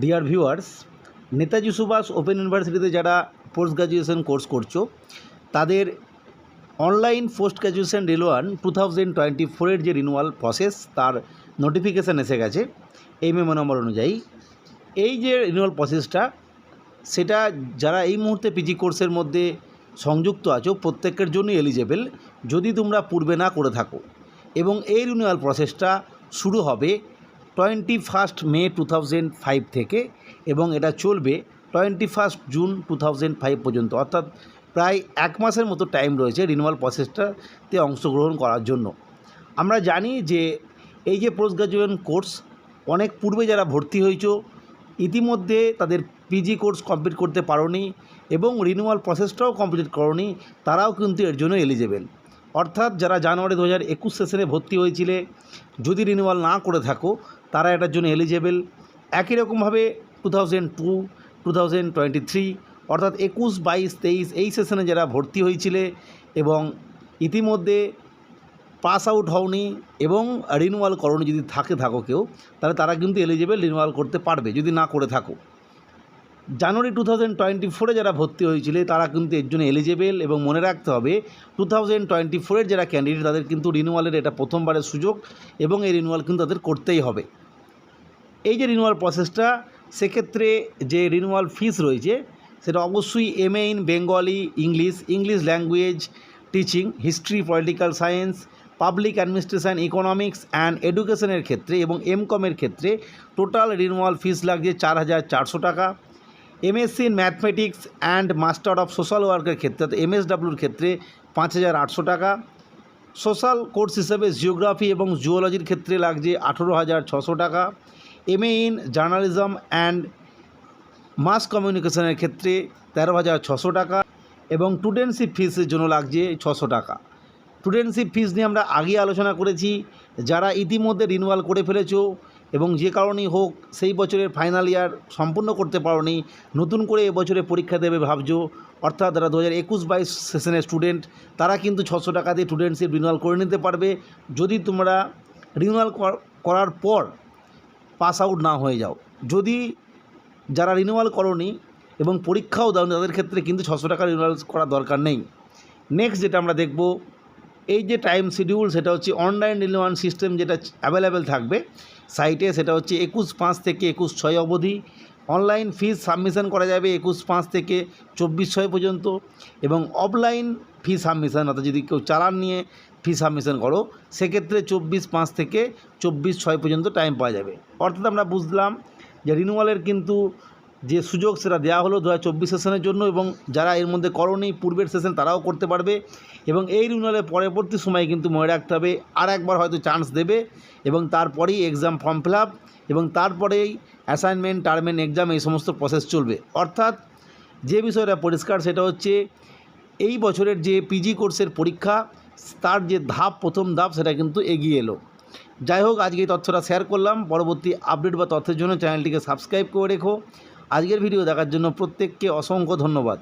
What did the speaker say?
Dear viewers Netaji Subhas open ইউনিভার্সিটিতে যারা post graduation course করছ, তাদের অনলাইন পোস্ট গ্র্যাজুয়েশন রিলোয়ান টু থাউজেন্ড টোয়েন্টি ফোরের যে রিনুয়াল প্রসেস তার নোটিফিকেশান এসে গেছে এই মেমো নম্বর অনুযায়ী। এই যে রিনুয়াল প্রসেসটা সেটা যারা এই মুহূর্তে পিজি কোর্সের মধ্যে সংযুক্ত আছো, প্রত্যেকের জন্যই এলিজেবেল যদি তোমরা পূর্বে না করে থাকো, এবং এই রিনিউয়াল প্রসেসটা শুরু হবে twenty first May two thousand five থেকে এবং এটা চলবে twenty first June two thousand five পর্যন্ত। অর্থাৎ প্রায় এক মাসের মতো টাইম রয়েছে রিনিউয়াল প্রসেসটাতে অংশগ্রহণ করার জন্য। আমরা জানি যে এই যে পোস্ট গ্রাজুয়েশন কোর্স, অনেক পূর্বে যারা ভর্তি হয়েছো, ইতিমধ্যে তাদের পিজি কোর্স কমপ্লিট করতে পারোনি এবং রিনিউয়াল প্রসেসটাও কমপ্লিট করনি, তারাও কিন্তু এর জন্য এলিজেবেল। অর্থাৎ যারা জানুয়ারি দু হাজার একুশ সেশনে ভর্তি হয়েছিলে, যদি রিনিউয়াল না করে থাকো তারা এটার জন্য এলিজেবেল একই রকমভাবে two thousand to two thousand twenty three অর্থাৎ একুশ, বাইশ, তেইশ, এই সেশনে যারা ভর্তি হয়েছিলে এবং ইতিমধ্যে পাস আউট হওনি এবং রিনিউয়াল করনি যদি থাকে থাকো কেউ, তাহলে তারা কিন্তু এলিজেবেল রিনুয়াল করতে পারবে, যদি না করে থাকো। জানুয়ারি টু থাউজেন্ড টোয়েন্টি ফোরে যারা ভর্তি হয়েছিলে, তারা কিন্তু এর জন্য এলিজেবেল এবং মনে রাখতে হবে টু থাউজেন্ড টোয়েন্টি ফোরের যারা ক্যান্ডিডেট তাদের কিন্তু রিনিউয়ালের এটা প্রথমবারের সুযোগ এবং এই রিনিউয়াল কিন্তু তাদের করতেই হবে। এই যে রিনিউয়াল প্রসেসটা সেক্ষেত্রে যে রিনিউয়াল ফিস রয়েছে, সেটা অবশ্যই M in Bengali English English language teaching history political science public administration economics and এডুকেশনের ক্ষেত্রে এবং এম কমের ক্ষেত্রে টোটাল রিনিউয়াল ফিস লাগছে চার হাজার চারশো টাকা। MSc in mathematics and master of social ওয়ার্কের ক্ষেত্রে, অর্থাৎ এমএসডাব্লিউর ক্ষেত্রে পাঁচ হাজার আটশো টাকা। সোশ্যাল কোর্স হিসেবে জিওগ্রাফি এবং জুওলজির ক্ষেত্রে লাগছে আঠেরো হাজার ছশো টাকা। M in journalism and mass কমিউনিকেশনের ক্ষেত্রে তেরো হাজার ছশো টাকা এবং স্টুডেন্টশিপ ফিসের জন্য লাগছে ছশো টাকা। স্টুডেন্টশিপ ফিস নিয়ে আমরা আগে আলোচনা করেছি, যারা ইতিমধ্যে রিনিউয়াল করে ফেলেছো এবং যে কারণেই হোক সেই বছরের ফাইনাল ইয়ার সম্পূর্ণ করতে পারোনি, নতুন করে এবছরে পরীক্ষা দেবে ভাবছ, অর্থাৎ যারা দু হাজার একুশ বাইশ সেশনের স্টুডেন্ট তারা কিন্তু ছশো টাকা দিয়ে স্টুডেন্টশিপ রিনিউয়াল করে নিতে পারবে। যদি তোমরা রিনিউয়াল করার পর পাস আউট না হয়ে যাও। যদি যারা রিনিউয়াল করনি এবং পরীক্ষাও দাও, তাদের ক্ষেত্রে কিন্তু ছশো টাকা রিনিউয়াল করা দরকার নেই। নেক্সট যেটা আমরা দেখব, এই যে টাইম শিডিউল সেটা হচ্ছে অনলাইন রিনিউয়াল সিস্টেম যেটা অ্যাভেলেবেল থাকবে সাইটে সেটা হচ্ছে একুশ পাঁচ থেকে একুশ ছয় অবধি। অনলাইন ফিস সাবমিশন করা যাবে একুশ পাঁচ থেকে চব্বিশ ছয় পর্যন্ত এবং অফলাইন ফি সাবমিশন অর্থাৎ যদি কেউ চালান নিয়ে ফি সাবমিশন করো, সেক্ষেত্রে চব্বিশ পাঁচ থেকে চব্বিশ ছয় পর্যন্ত টাইম পাওয়া যাবে। অর্থাৎ আমরা বুঝলাম যে রিনিউয়ালের কিন্তু যে সুযোগ সেটা দেওয়া হলো দু হাজার চব্বিশ সেশনের জন্য এবং যারা এর মধ্যে করনি পূর্বের সেশন তারাও করতে পারবে এবং এই রিনিউয়ালের পরবর্তী সময়ে কিন্তু মনে রাখতে হবে, আর একবার হয়তো চান্স দেবে এবং তারপরেই এক্সাম ফর্ম ফিল এবং তারপরেই অ্যাসাইনমেন্ট টার্মেন্ট এক্সাম এই সমস্ত প্রসেস চলবে। অর্থাৎ যে বিষয়টা পরিষ্কার সেটা হচ্ছে, এই বছরের যে পিজি কোর্সের পরীক্ষা তার যে ধাপ, প্রথম ধাপ, সেটা কিন্তু এগিয়ে এলো। যাই হোক, আজকে এই তথ্যটা শেয়ার করলাম। পরবর্তী আপডেট বা তথ্যের জন্য চ্যানেলটিকে সাবস্ক্রাইব করে রেখো। আজকের ভিডিও দেখার জন্য প্রত্যেককে অসংখ্য ধন্যবাদ।